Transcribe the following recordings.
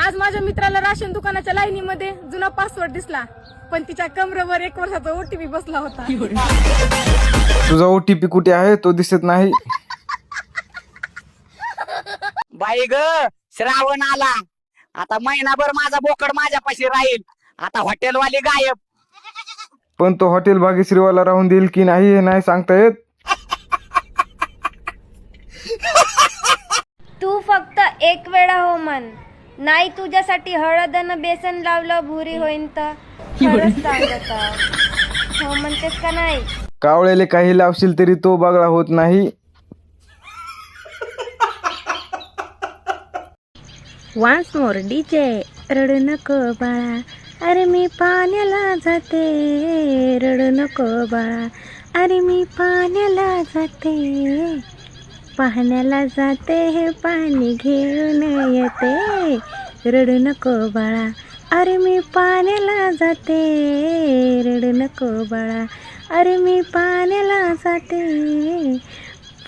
आज माझ्या मित्राला राशन दुकानाच्या लाईनीमध्ये जुना पासवर्ड दिसला. पण तिच्या कमरेवर एक वर्षाचा ओटीपी बसला होता. तुझा ओटीपी कुठे आहे? तो दिसत नाही. बाई ग श्रावण आला. आता महिनाभर माझा बोकड माझ्यापाशी राहील. आता हॉटेलवाली गायब. पण तो हॉटेल भाग्यश्रीवाला राहून देईल की नाही हे नाही सांगता येत? तू फक्त एक वेळा हो म्हण. नाही तुझ्यासाठी हळदनं बेसन लावलं भुरी होईन तर. खरंच सांगत आहो. हो म्हणतेस का नाही? कावळ्याले काही लावशील तरी तो बागळा होत नाही. वान्स मोर डीजे रडू नको बाळा. अरे मी पाण्याला जाते रडू नको बाळा. अरे मी पाण्याला जाते. पाहण्याला जाते हे पाणी घेऊन येते. रडू नको बाळा अरे मी पाण्याला जाते. रडू नको बाळा अरे मी पाण्याला जाते.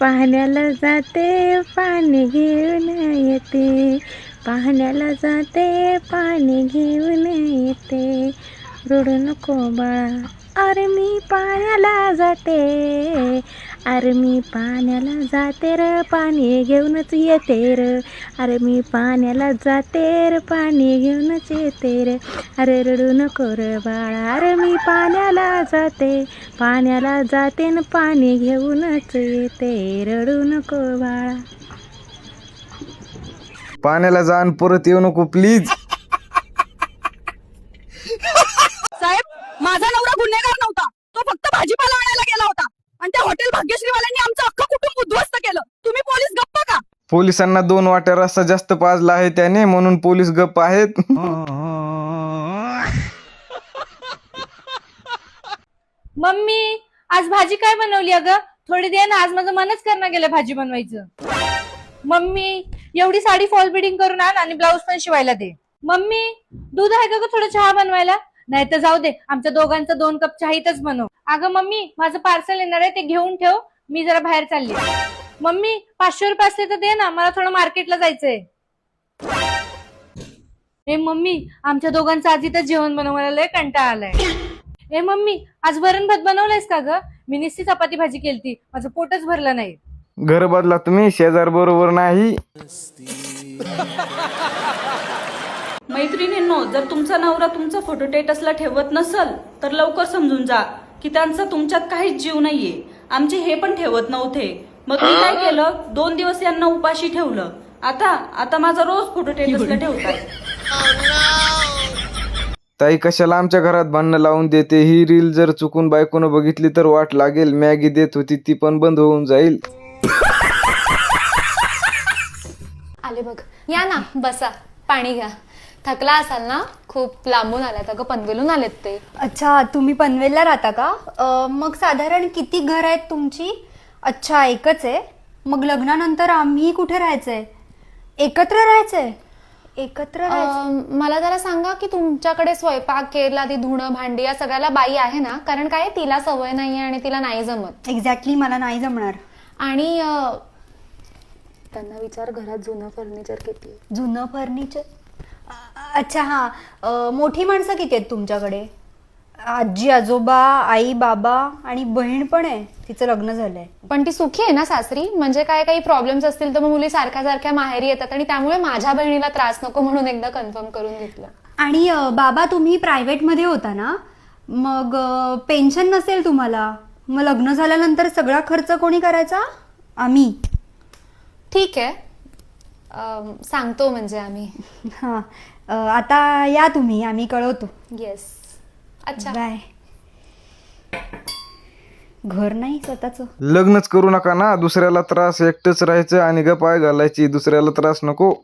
पाहण्याला जाते पाणी घेऊन येते. पाहण्याला जाते पाणी घेऊन येते. रडू नको बाळा अरे मी पाण्याला जाते. अरे मी पाण्याला जाते र पाणी घेऊनच येते र. अरे मी पाण्याला जाते र पाणी घेऊनच येते र. अरे रडू नको र बाळा अरे मी पाण्याला जाते. पाण्याला जाते न पाणी घेऊनच येते. रडू नको बाळा. पाण्याला जाण परत येऊ नको प्लीज साहेब माझा नवरा गुन्हेगार नव्हता तो फक्त भाजीपाला आणायला गेला होता आणि त्या हॉटेल भाग्यश्रीवाल्यांनी आमचं अख्खं कुटुंब उद्ध्वस्त केलं तुम्ही पोलीस गप्प का पोलिसांना दोन वाट्या रस्ता जास्त पाजला आहे त्याने म्हणून पोलीस गप्प आहेत. मम्मी आज भाजी काय बनवली अगं? थोडी दे ना आज माझं मनच करणं गेलं भाजी बनवायचं. मम्मी एवढी साडी फॉल बिडिंग करून आण आणि ब्लाऊज पण शिवायला दे. मम्मी दूध आहे का ग थोडं चहा बनवायला? नाही तर जाऊ दे आमच्या दोघांचा दोन कप चहा इथंच बनव. अगं मम्मी माझं पार्सल येणार आहे ते घेऊन ठेव. मी जरा बाहेर चालली. मम्मी पाचशे रुपये असले तर दे ना मला थोडं मार्केटला जायचंय. ए मम्मी आमच्या दोघांचं आज इथं जेवण बनवायला लय कंटाळा आलाय. ए मम्मी आज वरण भात बनवलायस का ग? मी निस्ती चपाती भाजी केलती माझं पोटच भरलं नाही. घर बदला तुम्ही शेजार बरोबर नाही. मैत्रिणींनो जर तुमचा नवरा तुमचा फोटो टेटसला ठेवत नसल तर लवकर समजून जा की त्यांचा तुमच्यात काहीच जीव नाहीये. आमचे हे पण ठेवत नव्हते. मग मी काय केलं? दोन दिवस यांना उपाशी ठेवलं. आता आता माझा रोज फोटो टेटसला ठेवतात. ताई कशाला आमच्या घरात भांडणं लावून देते? ही रील जर चुकून बायकोनं बघितली तर वाट लागेल. मॅगी देत होती ती पण बंद होऊन जाईल. आले बघ. या ना बसा. पाणी घ्या. थकला असाल ना? खूप लांबून आल्यात अगं पनवेलून आलेत ते. अच्छा तुम्ही पनवेलला राहता का? अ, मग साधारण किती घर आहेत तुमची? अच्छा एकच आहे. मग लग्नानंतर आम्ही कुठे राहायचंय? एकत्र राहायचंय? एकत्र अं, मला जरा सांगा की तुमच्याकडे स्वयंपाक केला ती धुणं भांडी या सगळ्याला बाई आहे ना? कारण काय तिला सवय नाहीये आणि तिला नाही जमत. एक्झॅक्टली मला नाही जमणार. आणि अं, त्यांना विचार घरात जुनं फर्निचर किती आहे. जुनं फर्निचर अच्छा हां. मोठी माणसं किती आहेत तुमच्याकडे? आजी आजोबा आई बाबा आणि बहीण पण आहे. तिचं लग्न झालंय. पण ती सुखी आहे ना सासरी? म्हणजे काय काही प्रॉब्लेम्स असतील तर मग मुली सारख्या सारख्या माहेरी येतात आणि त्यामुळे माझ्या बहिणीला त्रास नको म्हणून एकदा कन्फर्म करून घेतलं. आणि अ, बाबा तुम्ही प्रायव्हेटमध्ये होता ना? मग पेन्शन नसेल तुम्हाला? मग लग्न झाल्यानंतर सगळा खर्च कोणी करायचा? आम्ही. ठीक आहे. सांगतो म्हणजे आम्ही. हां. अ, आता या तुम्ही आम्ही कळवतो. येस अच्छा. बाय. घर नाही स्वतःचं. लग्नच करू नका ना. दुसऱ्याला त्रास एकटंच राहायचं आणि गपाय घालायची. दुसऱ्याला त्रास नको.